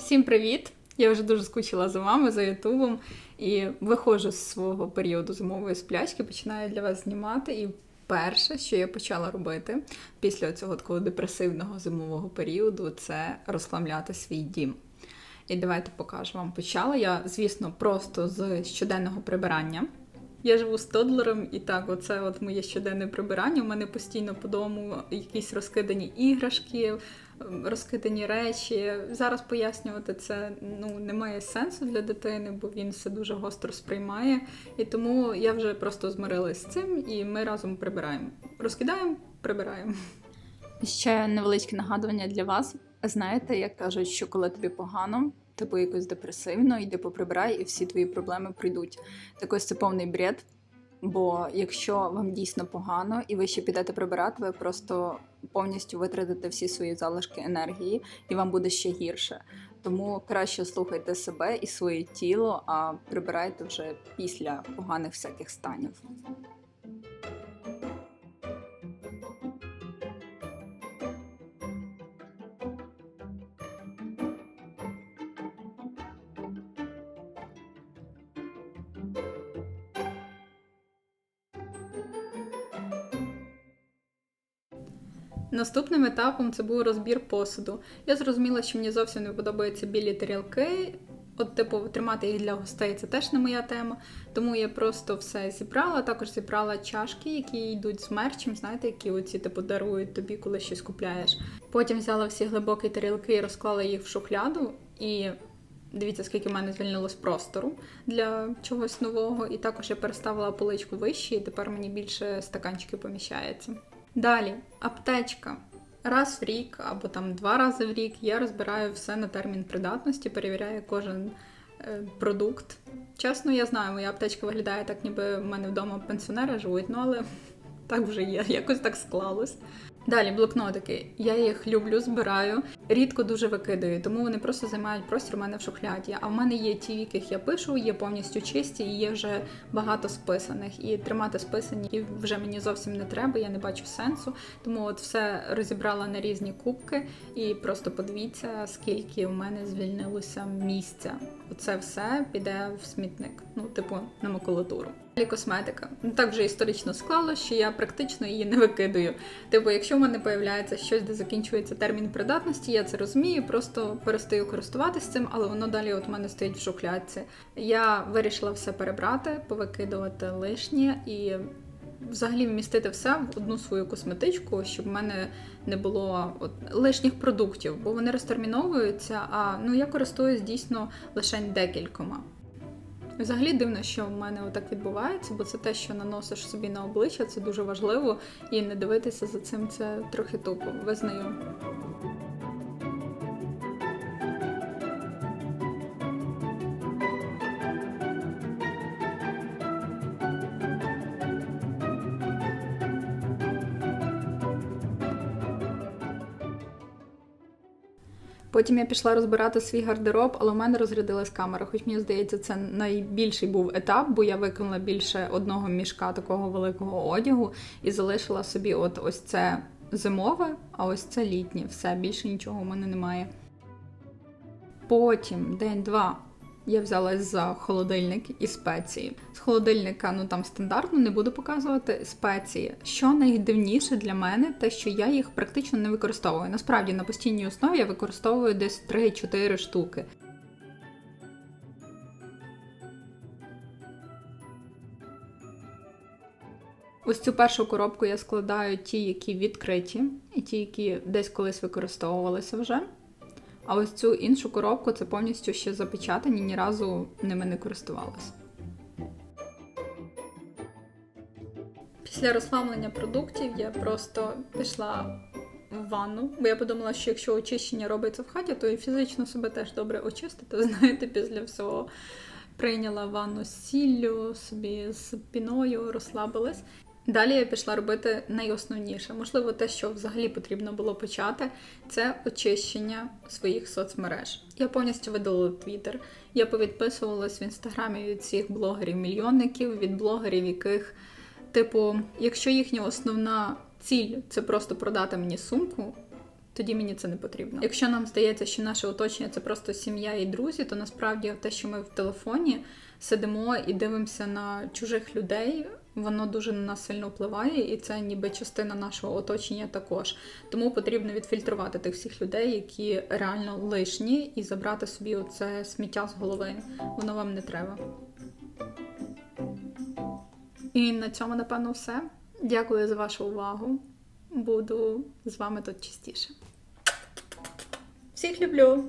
Всім привіт! Я вже дуже скучила за вами, за Ютубом і виходжу з свого періоду зимової сплячки, починаю для вас знімати. І перше, що я почала робити після цього такого депресивного зимового періоду, це розхламляти свій дім. І давайте покажу вам. Почала я, звісно, просто з щоденного прибирання. Я живу з тодлером, і так, оце от моє щоденне прибирання. У мене постійно по дому якісь розкидані іграшки, розкидані речі. Зараз пояснювати це ну немає сенсу для дитини, бо він все дуже гостро сприймає. І тому я вже просто змирилась з цим, і ми разом прибираємо. Розкидаємо, прибираємо. Ще невеличке нагадування для вас. Знаєте, як кажуть, що коли тобі погано, типу якось депресивно, йди поприбирай, і всі твої проблеми прийдуть. Так ось це повний бред. Бо якщо вам дійсно погано і ви ще підете прибирати, ви просто повністю витратите всі свої залишки енергії, і вам буде ще гірше. Тому краще слухайте себе і своє тіло, а прибирайте вже після поганих всяких станів. Наступним етапом це був розбір посуду. Я зрозуміла, що мені зовсім не подобаються білі тарілки. От, типу, тримати їх для гостей це теж не моя тема. Тому я просто все зібрала. Також зібрала чашки, які йдуть з мерчем, знаєте, які оці типу дарують тобі, коли щось купляєш. Потім взяла всі глибокі тарілки і розклала їх в шухляду. І дивіться, скільки в мене звільнилось простору для чогось нового. І також я переставила поличку вище, і тепер мені більше стаканчиків поміщається. Далі, аптечка. Раз в рік або там два рази в рік я розбираю все на термін придатності, перевіряю кожен е, продукт. Чесно, я знаю, моя аптечка виглядає так, ніби в мене вдома пенсіонери живуть, ну але так вже є, якось так склалось. Далі блокнотики. Я їх люблю, збираю, рідко дуже викидаю, тому вони просто займають простір у мене в шухляді. А в мене є ті, в яких я пишу, є повністю чисті, і є вже багато списаних. І тримати списані вже мені зовсім не треба, я не бачу сенсу. Тому от все розібрала на різні кубки, і просто подивіться, скільки у мене звільнилося місця. Оце все піде в смітник, ну, типу, на макулатуру. Косметика. Ну так вже історично склало, що я практично її не викидаю. Типу, якщо в мене появляється щось, де закінчується термін придатності, я це розумію, просто перестаю користуватися цим, але воно далі от у мене стоїть в шухлядці. Я вирішила все перебрати, повикидувати лишнє і. Взагалі вмістити все в одну свою косметичку, щоб в мене не було от, лишніх продуктів, бо вони розтерміновуються. А ну я користуюсь дійсно лише декількома. Взагалі дивно, що в мене отак відбувається, бо це те, що наносиш собі на обличчя, це дуже важливо, і не дивитися за цим це трохи тупо, визнаю. Потім я пішла розбирати свій гардероб, але у мене розрядилась камера. Хоч мені здається, це найбільший був етап, бо я викинула більше одного мішка такого великого одягу і залишила собі от ось це зимове, а ось це літнє. Все, більше нічого у мене немає. Потім день-два я взялась за холодильник і спеції. З холодильника, ну там стандартно, не буду показувати спеції. Що найдивніше для мене, те, що я їх практично не використовую. Насправді на постійній основі я використовую десь 3-4 штуки. Ось цю першу коробку я складаю ті, які відкриті, і ті, які десь колись використовувалися вже. А ось цю іншу коробку це повністю ще запечатані, ні разу ними не користувалася. Після розслаблення продуктів я просто пішла в ванну, бо я подумала, що якщо очищення робиться в хаті, то і фізично себе теж добре очистити. Знаєте, після всього прийняла ванну з сіллю, собі з піною, розслабилась. Далі я пішла робити найосновніше, можливо, те, що взагалі потрібно було почати, це очищення своїх соцмереж. Я повністю видалила Twitter, я повідписувалась в інстаграмі від всіх блогерів-мільйонників, від блогерів, яких, типу, якщо їхня основна ціль це просто продати мені сумку, тоді мені це не потрібно. Якщо нам здається, що наше оточення це просто сім'я і друзі, то насправді те, що ми в телефоні сидимо і дивимося на чужих людей, воно дуже на нас сильно впливає, і це ніби частина нашого оточення також. Тому потрібно відфільтрувати тих всіх людей, які реально лишні, і забрати собі оце сміття з голови. Воно вам не треба. І на цьому, напевно, все. Дякую за вашу увагу. Буду з вами тут частіше. Всіх люблю!